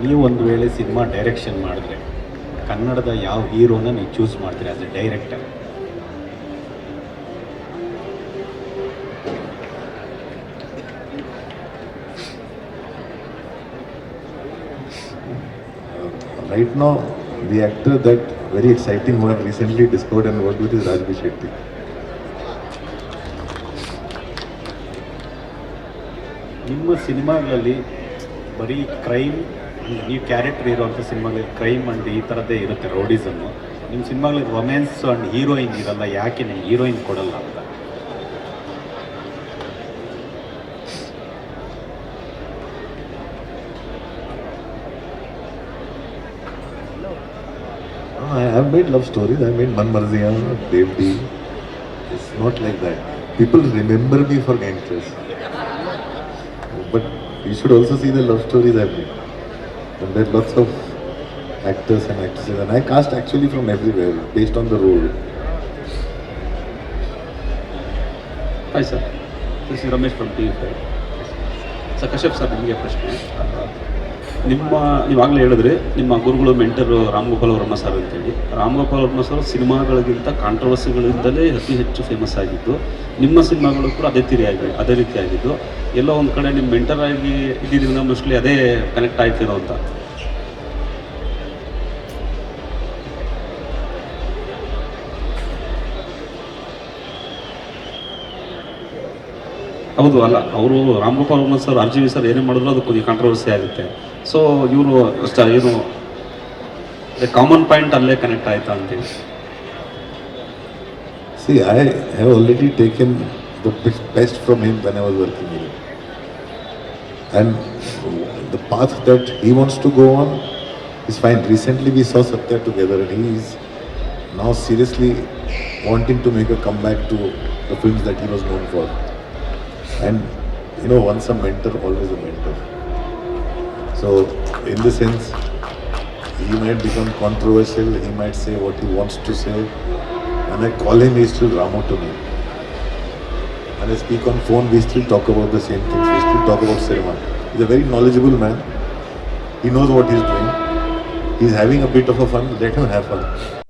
ನೀವು ಒಂದು ವೇಳೆ ಸಿನಿಮಾ ಡೈರೆಕ್ಷನ್ ಮಾಡಿದ್ರೆ ಕನ್ನಡದ ಯಾವ ಹೀರೋನ ನೀವು ಚೂಸ್ ಮಾಡ್ತೀರಿ as a director right no the actor that very exciting move recently discount and is Raj Shetty ನಿಮ್ಮ ಸಿನಿಮಾಗಳಲ್ಲಿ ಬರೀ ಕ್ರೈಮ್ ನೀವು ಕ್ಯಾರೆಕ್ಟರ್ ಇರುವಂಥ ಸಿನಿಮಾಗಳಲ್ಲಿ ಕ್ರೈಮ್ ಅಂಡ್ ಈ ಥರದ್ದೇ ಇರುತ್ತೆ ರೌಡಿಸನ್ನು ನಿಮ್ಮ ಸಿನಿಮಾಗಳಲ್ಲಿ ರೊಮ್ಯಾನ್ಸ್ ಅಂಡ್ ಹೀರೋಯಿನ್ ಇರಲ್ಲ ಯಾಕೆ ನೀವು ಹೀರೋಯಿನ್ ಕೊಡಲ್ಲ ಅಂತ I have made love stories. I made Man Marziya, Devdi. It's not like that. People remember me for gangsters. But you should also see the love stories I made. And there are lots of actors and actresses. And I cast actually from everywhere based on the role. Hi sir this is Ramesh from T five sir Kashyap sir ನಿಮಗೆ ಪ್ರಶ್ನೆ ನಿಮ್ಮ, ನೀವಾಗಲೇ ಹೇಳಿದ್ರೆ ನಿಮ್ಮ ಗುರುಗಳು mentor Ram Gopal Varma sir ಅಂತೇಳಿ. Ram Gopal Varma sir ಸಿನಿಮಾಗಳಿಗಿಂತ ಕಾಂಟ್ರವರ್ಸಿಗಳಿಂದಲೇ ಅತಿ ಹೆಚ್ಚು ಫೇಮಸ್ ಆಗಿದ್ದು, ನಿಮ್ಮ ಸಿನಿಮಾಗಳು ಕೂಡ ಅದೇ ತಿರಿಯಾಗಿ ಅದೇ ರೀತಿ ಆಗಿದ್ದು. ಎಲ್ಲೋ ಒಂದು ಕಡೆ ನಿಮ್ಮ ಮೆಂಟರ್ ಆಗಿ ಇದ್ದಿದ್ದರಿಂದ ಮೋಸ್ಟ್ಲಿ ಅದೇ ಕನೆಕ್ಟ್ ಆಯ್ತಿರೋ ಅಂತ ಹೌದು ಅಲ್ಲ ಅವರು Ram Gopal Varma sir R G V sir ಏನೇ ಮಾಡಿದ್ರು ಅದು ಕೊದ್ದಿ ಕಾಂಟ್ರವರ್ಸಿ ಆಗುತ್ತೆ ಸೊ ಇವರು ಅಷ್ಟ ಏನು ಕಾಮನ್ ಪಾಯಿಂಟ್ ಅಲ್ಲೇ ಕನೆಕ್ಟ್ ಆಯ್ತಾ ಅಂತ See, I have already taken the best from him when I was working with him. And the path that he wants to go on is fine. Recently we saw Satya together and he is now seriously wanting to make a comeback to the films that he was known for. And you know, once a mentor, always a mentor. So, in the sense, he might become controversial, he might say what he wants to say. When I call him, he's still Ramo to me. When I speak on phone, we still talk about the same things. We still talk about cinema. He's a very knowledgeable man. He knows what he's doing. He's having a bit of a fun. Let him have fun.